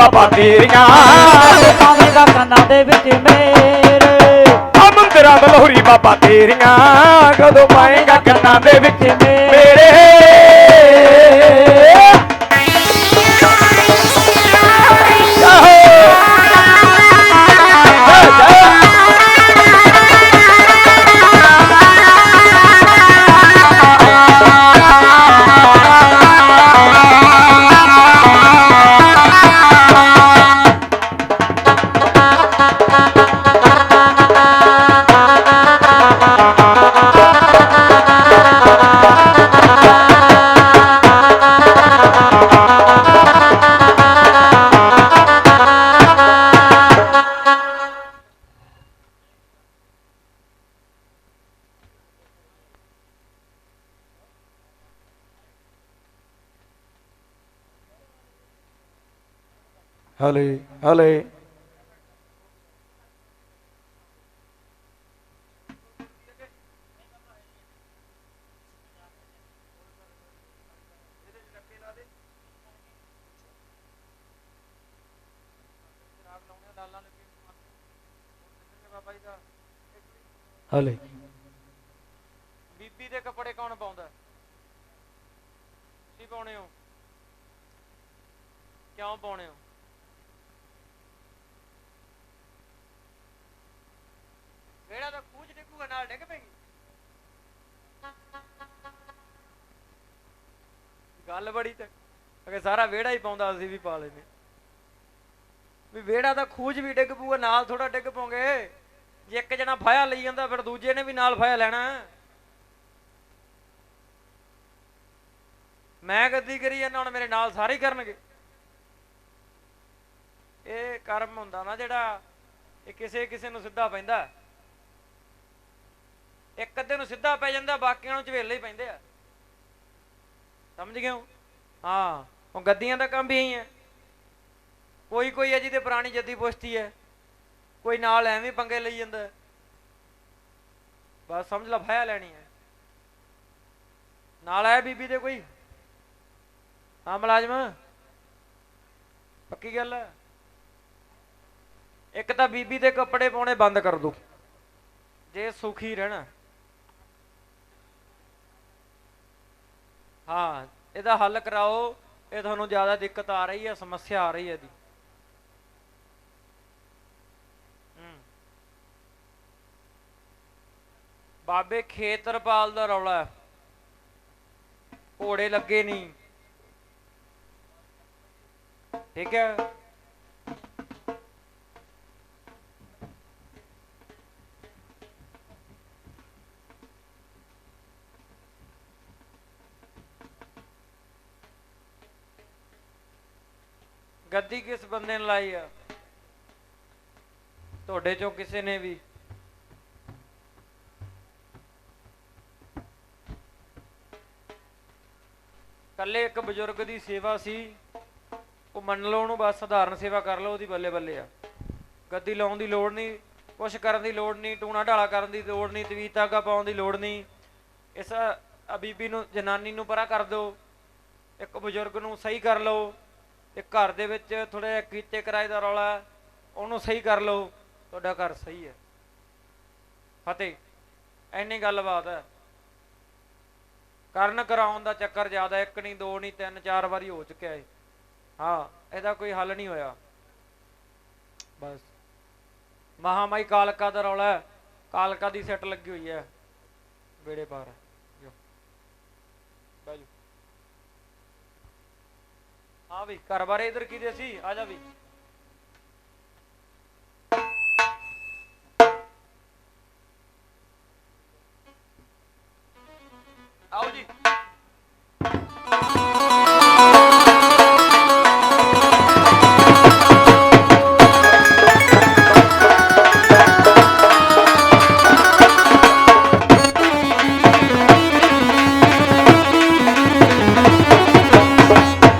ਬਾਬਾ ਤੇਰੀਆਂ ਪਾਵੇਂਗਾ ਕੰਨਾਂ ਦੇ ਵਿੱਚ ਮੇਰੇ। ਆ ਮੁੰਦਰਾ ਮਲਹੋਰੀ ਬਾਬਾ ਤੇਰੀਆਂ। ਕਦੋਂ ਪਾਏਗਾ ਕੰਨਾਂ ਦੇ ਵਿੱਚ ਮੇਰੇ? ਹਲੇ ਹਲੇ। ਹਲੇ। ਬੀਬੀ ਦੇ ਕੱਪੜੇ ਕੌਣ ਪਾਉਂਦਾ? ਤੁਸੀਂ ਪਾਉਣੇ ਹੋ? ਕਿਉਂ ਪਾਉਣੇ ਹੋ ਵੇੜਾ ਤਾਂ ਕੂਚ ਡਿੱਗੂਗਾ ਨਾਲ ਡਿੱਗ ਪੈਗੀ ਗੱਲ ਬੜੀ ਤੇ ਅਗੇ ਸਾਰਾ ਵੇੜਾ ਹੀ ਪਾਉਂਦਾ, ਅਸੀਂ ਵੀ ਪਾ ਲੈਨੇ ਵੀ ਵੇੜਾ ਤਾਂ ਖੂਜ ਵੀ ਡਿੱਗ ਪੂਗਾ ਨਾਲ ਥੋੜਾ ਡਿੱਗ ਪੋਗੇ ਜੇ ਇੱਕ ਜਣਾ ਫਾਇਆ ਲਈ ਜਾਂਦਾ, ਫਿਰ ਦੂਜੇ ਨੇ ਵੀ ਨਾਲ ਫਾਇਆ ਲੈਣਾ। ਮੈਂ ਗੱਦੀ ਕਰੀ ਜਾਂਦਾ, ਹੁਣ ਮੇਰੇ ਨਾਲ ਸਾਰੇ ਕਰਨਗੇ। ਇਹ ਕਰਮ ਹੁੰਦਾ ਨਾ ਜਿਹੜਾ, ਇਹ ਕਿਸੇ ਕਿਸੇ ਨੂੰ ਸਿੱਧਾ ਪੈਂਦਾ। ਇੱਕ ਅੱਧੇ ਨੂੰ ਸਿੱਧਾ ਪੈ ਜਾਂਦਾ, ਬਾਕੀਆਂ ਨੂੰ ਝਵੇਲੇ ਹੀ ਪੈਂਦੇ ਆ। ਸਮਝ ਗਏ ਹੋ? ਹਾਂ ਉਹ ਗੱਦੀਆਂ ਦਾ ਕੰਮ ਵੀ ਇਹੀ ਹੈ। ਕੋਈ ਕੋਈ ਹੈ ਜਿਹਦੇ ਪੁਰਾਣੀ ਜੱਦੀ ਪੁਸ਼ਤੀ ਹੈ। ਕੋਈ ਨਾਲ ਐਵੇਂ ਪੰਗੇ ਲਈ ਜਾਂਦਾ ਬਸ ਸਮਝ ਲਾ, ਫਾਇਆ ਲੈਣੀ ਹੈ। ਨਾਲ ਆਇਆ ਬੀਬੀ ਦੇ ਕੋਈ? ਹਾਂ, ਮੁਲਾਜ਼ਮ। ਪੱਕੀ ਗੱਲ ਹੈ। ਇੱਕ ਤਾਂ ਬੀਬੀ ਦੇ ਕੱਪੜੇ ਪਾਉਣੇ ਬੰਦ ਕਰ ਦੋ। ਜੇ ਸੁਖੀ ਰਹਿਣਾ। ਹਾਂ, ਇਹਦਾ ਹੱਲ ਕਰਾਓ, ਇਹ ਤੁਹਾਨੂੰ ਜ਼ਿਆਦਾ ਦਿੱਕਤ ਆ ਰਹੀ ਹੈ, ਸਮੱਸਿਆ ਆ ਰਹੀ ਹੈ ਦੀ ਬਾਬੇ ਖੇਤਰਪਾਲ ਦਾ ਰੌਲਾ ਘੋੜੇ ਲੱਗੇ ਨਹੀਂ। ਠੀਕ ਹੈ? ਗੱਦੀ ਕਿਸ ਬੰਦੇ ਨੇ ਲਾਈ ਆ? ਤੁਹਾਡੇ ਚੋਂ ਕਿਸੇ ਨੇ ਵੀ। ਕੱਲੇ ਇੱਕ ਬਜ਼ੁਰਗ ਦੀ ਸੇਵਾ ਸੀ। ਉਹ ਮੰਨ ਲਓ ਉਹਨੂੰ ਬਸ ਸਧਾਰਨ ਸੇਵਾ ਕਰ ਲਓ, ਉਹਦੀ ਬੱਲੇ ਬੱਲੇ ਆ। ਗੱਦੀ ਲਾਉਣ ਦੀ ਲੋੜ ਨਹੀਂ, ਕੁਛ ਕਰਨ ਦੀ ਲੋੜ ਨਹੀਂ, ਟੂਣਾ ਢਾਲਾ ਕਰਨ ਦੀ ਲੋੜ ਨਹੀਂ, ਤਵੀਤ ਧਾਗਾ ਪਾਉਣ ਦੀ ਲੋੜ ਨਹੀਂ। ਇਸ ਆ ਬੀਬੀ ਨੂੰ, ਜਨਾਨੀ ਨੂੰ ਪਰਾ ਕਰ ਦਿਓ। ਇੱਕ ਬਜ਼ੁਰਗ ਨੂੰ ਸਹੀ ਕਰ ਲਓ। ਤੇ ਘਰ ਦੇ ਵਿੱਚ ਥੋੜਾ ਜਿਹਾ ਕੀਤੇ ਕਿਰਾਏ ਦਾ ਰੌਲਾ, ਉਹਨੂੰ ਸਹੀ ਕਰ ਲਓ, ਤੁਹਾਡਾ ਘਰ ਸਹੀ ਹੈ। ਫਤਿਹ ਐਨੀ ਗੱਲਬਾਤ ਹੈ। ਕਰਨ ਕਰਾਉਣ ਦਾ ਚੱਕਰ ਜ਼ਿਆਦਾ ਇੱਕ ਨਹੀਂ, ਦੋ ਨਹੀਂ, ਤਿੰਨ, ਚਾਰ ਵਾਰੀ ਹੋ ਚੁੱਕਿਆ ਹੈ। ਹਾਂ, ਇਹਦਾ ਕੋਈ ਹੱਲ ਨਹੀਂ ਹੋਇਆ। ਬਸ। ਮਹਾਮਾਈ ਕਾਲਕਾ ਦਾ ਰੌਲਾ ਕਾਲਕਾ ਦੀ ਸੈੱਟ ਲੱਗੀ ਹੋਈ ਹੈ। ਬੇੜੇ ਪਾਰ ਜੋ ਬਾਜੂ ਹਾਂ ਵੀ ਘਰ ਬਾਰੇ ਇਧਰ ਦੇ ਸੀ? ਆ ਜਾ ਵੀ। ਆਓ ਜੀ।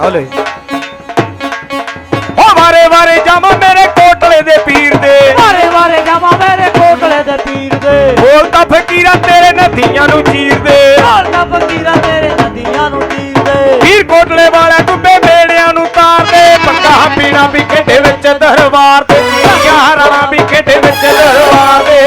ਹਲੇ ਦੇ ਪੀਰ ਦੇ। ਵਾਰੇ ਵਾਰੇ ਜਾਵਾਂ ਮੇਰੇ ਕੋਟਲੇ ਦੇ ਪੀਰ ਦੇ। ਬੋਲ ਤਾਂ ਫਕੀਰ ਤੇਰੇ ਨਦੀਆਂ ਨੂੰ ਚੀਰਦੇ ਢੋਲਦਾ ਫਕੀਰਾਂ ਤੇਰੇ ਨਦੀਆਂ ਨੂੰ ਚੀਰਦੇ ਵੀਰ ਕੋਟਲੇ ਵਾਲਿਆਂ ਡੁੱਬੇ ਮੇੜਿਆਂ ਨੂੰ ਤਾਰਦੇ ਪੱਕਾ ਪੀਣਾ ਵੀ ਖੇਡੇ ਵਿੱਚ ਦਰਬਾਰ ਤੇ। ਯਾਰਾਂ ਵੀ ਖੇਡੇ ਵਿੱਚ ਦਰਬਾਰ ਦੇ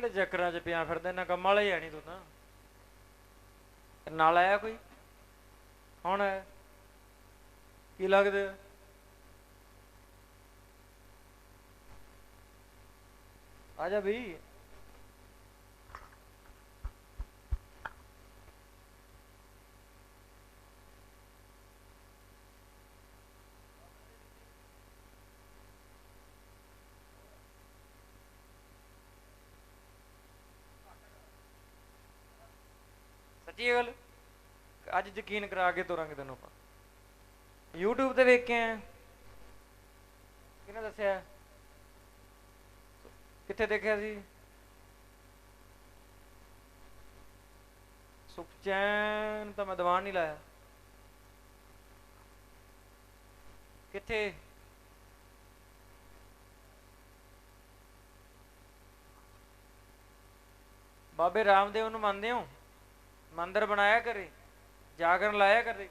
ਕਿਹੜੇ ਚੱਕਰਾਂ 'ਚ ਪਿਆ ਫਿਰਦਾ, ਇਹਨਾਂ ਕੰਮ ਵਾਲਾ ਹੀ ਆ ਨਹੀਂ ਤੂੰ ਤਾਂ। ਨਾਲ ਆਇਆ ਕੋਈ? ਹੁਣ ਹੈ ਕੀ ਲੱਗਦਾ? ਆ ਜਾ ਵੀ ਸੱਚੀ ਗੱਲ, ਅੱਜ ਯਕੀਨ ਕਰਾ ਕੇ ਤੋਰਾਂਗੇ ਤੈਨੂੰ ਆਪਾਂ। YouTube ਤੇ ਵੇਖ ਕੇ ਆਇਆ ਕਿਹਨੇ ਦੱਸਿਆ? ਕਿੱਥੇ ਦੇਖਿਆ ਸੀ? ਸੁਖਚੈਨ, ਤਾਂ ਮੈਂ ਦੀਵਾਨ ਨਹੀਂ ਲਾਇਆ। ਕਿੱਥੇ? ਬਾਬੇ ਰਾਮਦੇਵ ਨੂੰ ਮੰਨਦੇ ਹੋ? ਮੰਦਿਰ ਬਣਾਇਆ ਕਰੇ ਜਾਗਰਨ ਲਾਇਆ ਕਰੇ।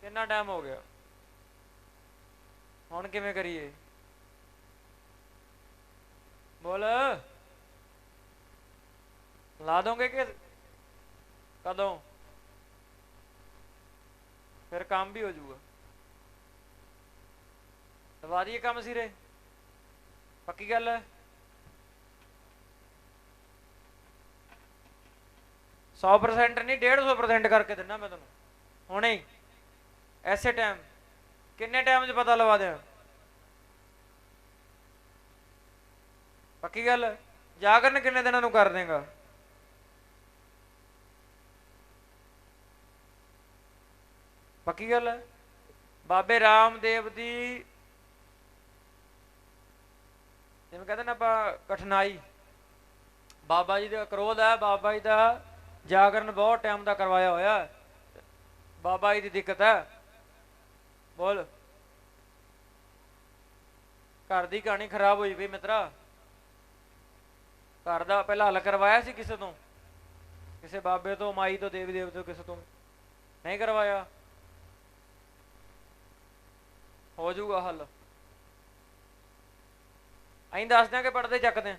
ਕਿੰਨਾ ਟਾਈਮ ਹੋ ਗਿਆ? ਹੁਣ ਕਿਵੇਂ ਕਰੀਏ? ਬੋਲ। ਲਾ ਦੋਗੇ ਕਿ ਕਦੋਂ? ਫਿਰ ਕੰਮ ਵੀ ਹੋ ਜਾਊਗਾ। ਲਵਾ ਦਈਏ ਕੰਮ ਸਿਰੇ। ਪੱਕੀ ਗੱਲ ਹੈ? 100% ਨਹੀਂ 150% ਕਰਕੇ ਦਿੰਦਾ ਮੈਂ ਤੁਹਾਨੂੰ ਹੁਣੇ ਹੀ। ਐਸੇ ਟਾਈਮ ਕਿੰਨੇ ਟਾਈਮ 'ਚ ਪਤਾ ਲਵਾ ਦਿਆਂ? ਪੱਕੀ ਗੱਲ? ਜਾਗਰਨ ਕਿੰਨੇ ਦਿਨਾਂ ਨੂੰ ਕਰ ਦੇਗਾ? ਪੱਕੀ ਗੱਲ ਹੈ? ਬਾਬੇ ਰਾਮਦੇਵ ਦੀ ਜਿਵੇਂ ਕਹਿੰਦੇ ਨਾ ਆਪਾਂ, ਕਠਿਨਾਈ। ਬਾਬਾ ਜੀ ਦਾ ਕਰੋਧ ਹੈ, ਬਾਬਾ ਜੀ ਦਾ ਜਾਗਰਨ ਬਹੁਤ ਟਾਈਮ ਦਾ ਕਰਵਾਇਆ ਹੋਇਆ ਬਾਬਾ ਜੀ ਦੀ ਦਿੱਕਤ ਹੈ। ਬੋਲ। ਘਰ ਦੀ ਕਹਾਣੀ ਖਰਾਬ ਹੋਈ ਪਈ ਮਿੱਤਰਾ। ਘਰ ਦਾ ਪਹਿਲਾਂ ਹੱਲ ਕਰਵਾਇਆ ਸੀ ਕਿਸੇ ਤੋਂ। ਕਿਸੇ ਬਾਬੇ ਤੋਂ, ਮਾਈ ਤੋਂ, ਦੇਵੀ ਦੇਵ ਤੋਂ, ਕਿਸੇ ਤੋਂ ਨਹੀਂ ਕਰਵਾਇਆ। ਹੋ ਜਾਊਗਾ ਹੱਲ। ਅਸੀਂ ਦੱਸ ਦਿਆਂ ਕਿ ਪੜਦੇ ਚੱਕਦੇ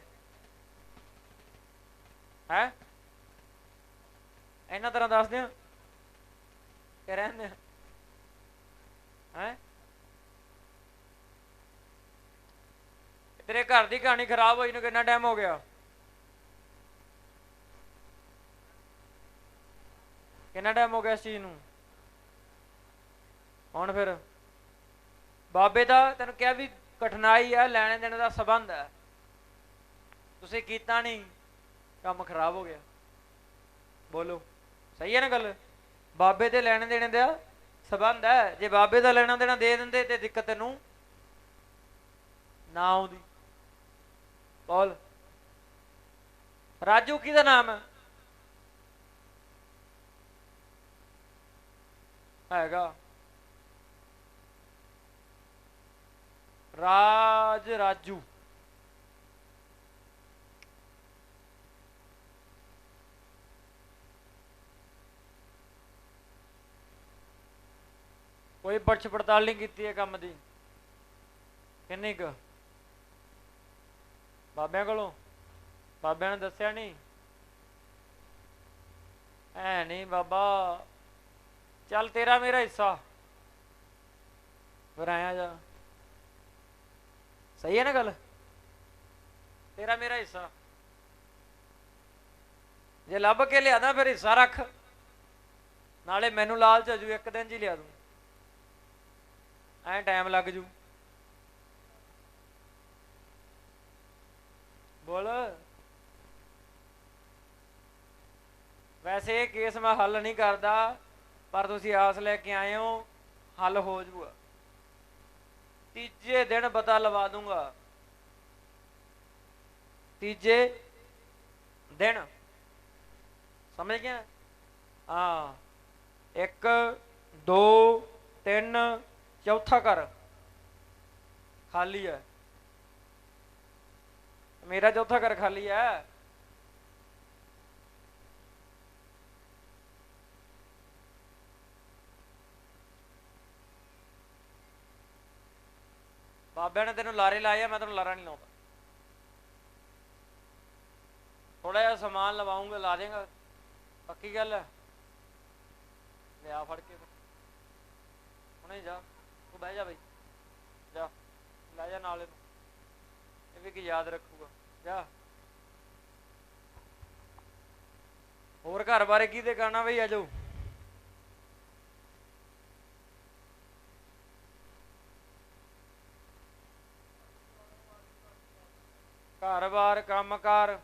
ਹੈ? ਇਹਨਾਂ ਤਰ੍ਹਾਂ ਦੱਸ ਦਿਆਂ ਕਿ ਰਹਿੰਦੇ ਹੈ? ਤੇਰੇ ਘਰ ਦੀ ਕਹਾਣੀ ਖਰਾਬ ਹੋਈ ਨੂੰ ਕਿੰਨਾ ਟਾਈਮ ਹੋ ਗਿਆ? ਕਿੰਨਾ ਟਾਈਮ ਹੋ ਗਿਆ ਇਸ ਚੀਜ਼ ਨੂੰ? ਹੁਣ ਫਿਰ ਬਾਬੇ ਦਾ ਤੈਨੂੰ ਕਿਹਾ ਵੀ ਕਠਿਨਾਈ ਹੈ, ਲੈਣੇ ਦੇਣੇ ਦਾ ਸਬੰਧ ਹੈ। ਤੁਸੀਂ ਕੀਤਾ ਨਹੀਂ, ਕੰਮ ਖਰਾਬ ਹੋ ਗਿਆ। ਬੋਲੋ। ਸਹੀ ਹੈ ਨਾ ਗੱਲ? ਬਾਬੇ ਦੇ ਲੈਣੇ ਦੇਣੇ ਦਾ ਸਬੰਧ ਹੈ। ਜੇ ਬਾਬੇ ਦਾ ਲੈਣਾ ਦੇਣਾ ਦੇ ਦਿੰਦੇ ਤੇ ਦਿੱਕਤ ਤੈਨੂੰ ਨਾ ਆਉਂਦੀ। ਬੋਲ। ਰਾਜੂ ਕਿਹਦਾ ਨਾਮ? ਹੈ ਹੈਗਾ। ਰਾਜ ਰਾਜੂ। ਕੋਈ ਪਰਚ ਪੜਤਾਲ ਨਹੀਂ ਕੀਤੀ ਇਹ ਕੰਮ ਦੀ। ਕਿੰਨੀ ਕੁ? ਬਾਬਿਆਂ ਕੋਲੋਂ? ਬਾਬਿਆਂ ਨੇ ਦੱਸਿਆ ਨਹੀਂ? ਐ ਨਹੀਂ ਬਾਬਾ, ਚੱਲ ਤੇਰਾ ਮੇਰਾ ਹਿੱਸਾ। ਫਿਰ ਆਇਆ ਜਾ। ਸਹੀ ਹੈ ਨਾ ਗੱਲ? ਤੇਰਾ ਮੇਰਾ ਹਿੱਸਾ। ਜੇ ਲੱਭ ਕੇ ਲਿਆਦਾ ਫਿਰ ਹਿੱਸਾ ਰੱਖ। ਨਾਲੇ ਮੈਨੂੰ ਲਾਲਚ ਆ ਜੂ ਇੱਕ ਦਿਨ ਜੀ ਲਿਆ ਦੂੰ। ਐਂ ਟਾਈਮ ਲੱਗ ਜੂ। ਬੋਲ। ਵੈਸੇ ਇਹ ਕੇਸ ਮੈਂ ਹੱਲ ਨਹੀਂ ਕਰਦਾ, ਪਰ ਤੁਸੀਂ ਆਸ ਲੈ ਕੇ ਆਏ ਹੋ, ਹੱਲ ਹੋ ਜੂਗਾ। ਤੀਜੇ ਦਿਨ ਪਤਾ ਲਵਾ ਦੂੰਗਾ। ਤੀਜੇ ਦਿਨ। ਸਮਝ ਗਿਆ? ਹਾਂ। ਇੱਕ, ਦੋ, ਤਿੰਨ ਚੌਥਾ ਘਰ ਖਾਲੀ ਹੈ। ਮੇਰਾ ਚੌਥਾ ਘਰ ਖਾਲੀ ਹੈ। ਬਾਬਿਆਂ ਨੇ ਤੈਨੂੰ ਲਾਰੇ ਲਾਏ ਆ, ਮੈਂ ਤੈਨੂੰ ਲਾਰਾ ਨਹੀਂ ਲਾਉਂਦਾ। ਥੋੜਾ ਜਿਹਾ ਸਮਾਨ ਲਵਾਉਂਗਾ, ਲਾ ਦੇਗਾ। ਪੱਕੀ ਗੱਲ ਹੈ। ਲਿਆ ਫੜ ਕੇ। ਹੁਣੇ ਜਾ। ਬਹਿ ਜਾ ਬਈ। ਜਾ, ਲੈ ਜਾ ਨਾਲ ਇਹਨੂੰ। ਇਹ ਵੀ ਕੀ ਯਾਦ ਰੱਖੂਗਾ। ਜਾ। ਹੋਰ ਘਰ ਬਾਰੇ ਕੀ ਤੇ ਕਰਨਾ ਬਈ ਆਜੋ। ਘਰ-ਬਾਰ ਕੰਮ-ਕਾਰ